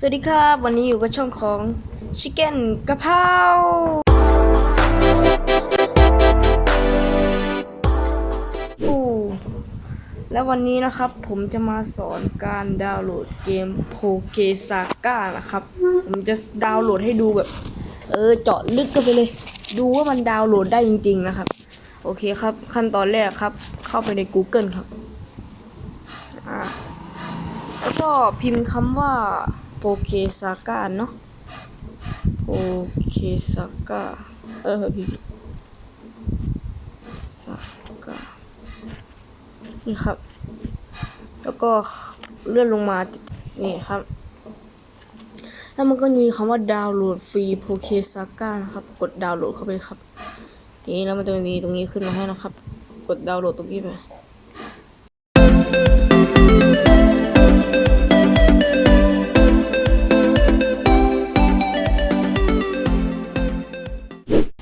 สวัสดีครับ วันนี้อยู่กับช่องของชิคเก้นกะเพราอู้แล้ววันนี้นะครับผมจะมาสอนการดาวน์โหลดเกมโปเกซาก้านะครับ ผมจะดาวน์โหลดให้ดูแบบ เออเจาะลึกกันไปเลย ดูว่ามันดาวน์โหลดได้จริง ๆ นะครับ โอเคครับ ขั้นตอนแรกครับ เข้าไปใน Google ครับ อ่าแล้วก็พิมพ์คำว่า โปเกซาก้าเนาะโปเกซาก้าเออพิมพ์ซาก้านี่ครับ แล้วก็เลื่อนลงมานี่ครับ แล้วมันก็มีคำว่าดาวน์โหลดฟรีโปเกซาก้านะครับ กดดาวน์โหลดเข้าไปครับนี่แล้วมันจะมีตรงนี้ขึ้นมาให้นะครับ กดดาวน์โหลดตรงนี้ไป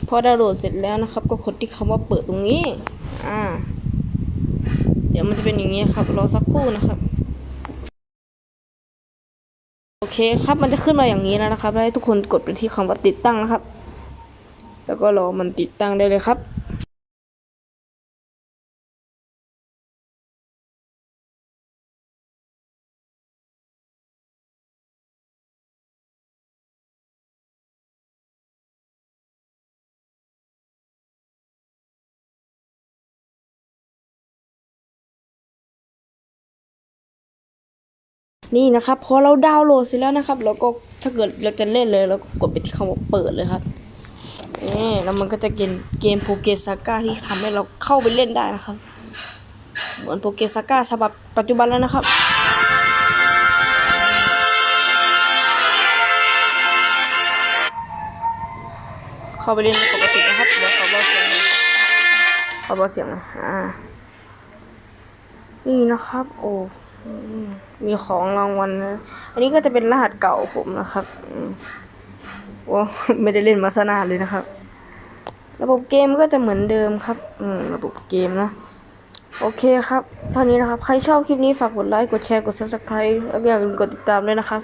พอดาวน์โหลดเสร็จแล้วนะครับ ก็กดที่คำว่าเปิดตรงนี้ อ่า เดี๋ยวมันจะเป็นอย่างนี้ครับ รอสักครู่นะครับ โอเคครับ มันจะขึ้นมาอย่างนี้แล้วนะครับ ให้ทุกคนกดไปที่คำว่าติดตั้งนะครับ แล้วก็รอมันติดตั้งได้เลยครับ นี่นะครับพอเราดาวน์โหลดเสร็จแล้วนะครับเราก็ถ้าเกิดเราจะเล่นเลยเราก็กดไปที่คำว่าเปิดเลยครับนี่แล้วมันก็จะเกมเกมโปเกซาก้าที่ทำให้เราเข้าไปเล่นได้นะครับ เหมือนโปเกซาก้าฉบับปัจจุบันแล้วนะครับเข้าไปเล่นปกตินะครับ เดี๋ยวขอเบาเสียงน่อยขอเบาเสียงนะอ่า นี่นะครับ โอ้ มีของรางวัลนะ อันนี้ก็จะเป็นรหัสเก่าผมนะครับอืมโอ้ไม่ได้เล่นมาสนานเลยนะครับ ระบบเกมก็จะเหมือนเดิมครับ อืม ระบบเกมนะ โอเคครับเท่านี้นะครับ ใครชอบคลิปนี้ฝากกดไลค์ กดแชร์ กด subscribe แล้วก็อย่าลืมกดติดตามด้วยนะครับ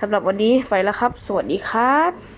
สำหรับวันนี้ไปแล้วครับ สวัสดีครับ